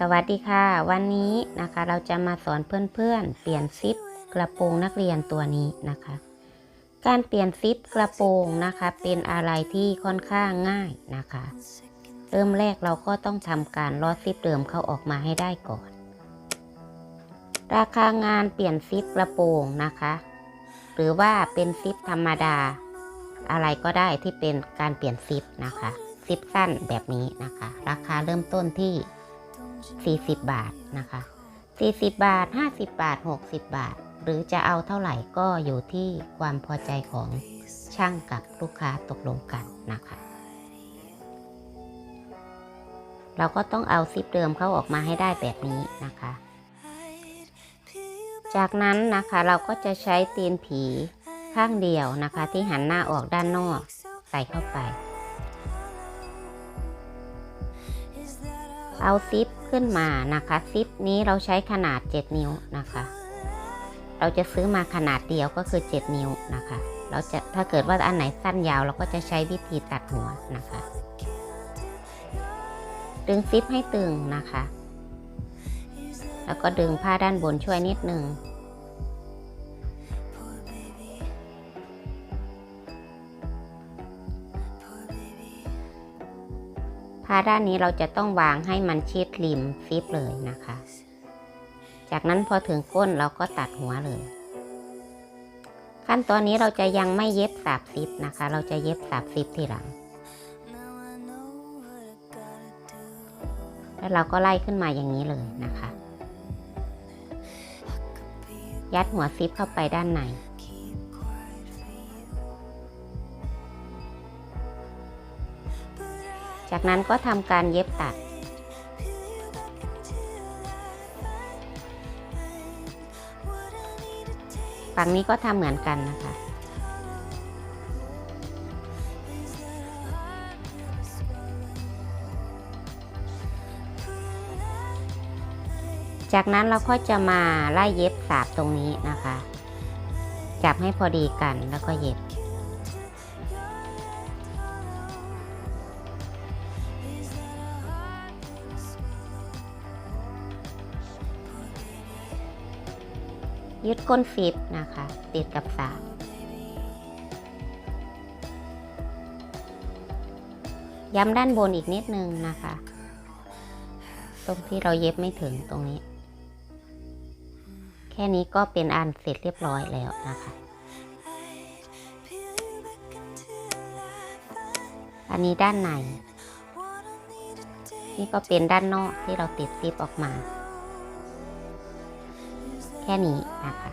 สวัสดีค่ะ วันนี้นะคะเราจะมาสอนเพื่อนๆ เปลี่ยนซิปกระโปรงนักเรียนตัวนี้นะคะ การเปลี่ยนซิปกระโปรงนะคะ เป็นอะไรที่ค่อนข้างง่ายนะคะ เริ่มแรกเราก็ต้องทำการลอดซิปเดิมเข้าออกมาให้ได้ก่อน ราคางานเปลี่ยนซิปกระโปรงนะคะ หรือว่าเป็นซิปธรรมดา อะไรก็ได้ที่เป็นการเปลี่ยนซิปนะคะซิปสั้นแบบนี้นะคะ ราคาเริ่มต้นที่ 40 บาทนะคะ 40 บาท 50 บาท 60 บาท หรือจะเอาเท่าไหร่ก็อยู่ที่ความพอใจของช่างกับลูกค้าตกลงกันนะคะ เราก็ต้องเอาซิปเดิมเข้าออกมาให้ได้แบบนี้นะคะ จากนั้นนะคะเราก็จะใช้ตีนผีข้างเดียวนะคะ ที่หันหน้าออกด้านนอกใส่เข้าไป เอาซิปขึ้นมานะคะซิปนี้เราใช้ขนาด 7 นิ้วนะคะ เราจะซื้อมาขนาดเดียวก็คือ 7 นิ้วนะคะ เราจะถ้าเกิดว่าอันไหนสั้นยาวเราก็จะใช้วิธีตัดหัวนะคะ ดึงซิปให้ตึงนะคะ แล้วก็ดึงผ้าด้านบนช่วยนิดนึง ผ้าด้านนี้เราจะต้องวางให้มันชิดริมซิปเลยนะคะ จากนั้นพอถึงก้นเราก็ตัดหัวเลย ขั้นตอนนี้เราจะยังไม่เย็บสาบซิปนะคะ เราจะเย็บสาบซิปทีหลัง แล้วเราก็ไล่ขึ้นมาอย่างนี้เลยนะคะ ยัดหัวซิปเข้าไปด้านใน จากนั้นก็ทำการเย็บตัด ฝั่งนี้ก็ทำเหมือนกันนะคะ จากนั้นเราก็จะมาไล่เย็บสาบตรงนี้นะคะ จับให้พอดีกันแล้วก็เย็บ ยึดก้นฟิปนะคะ ติดกับสาย้ำด้านบนอีกนิดนึงนะคะ ตรงที่เราเย็บไม่ถึงตรงนี้ แค่นี้ก็เป็นอันเสร็จเรียบร้อยแล้วนะคะ อันนี้ด้านในนี่ก็เป็นด้านนอกที่เราติดซิปออกมา แค่นี้นะคะ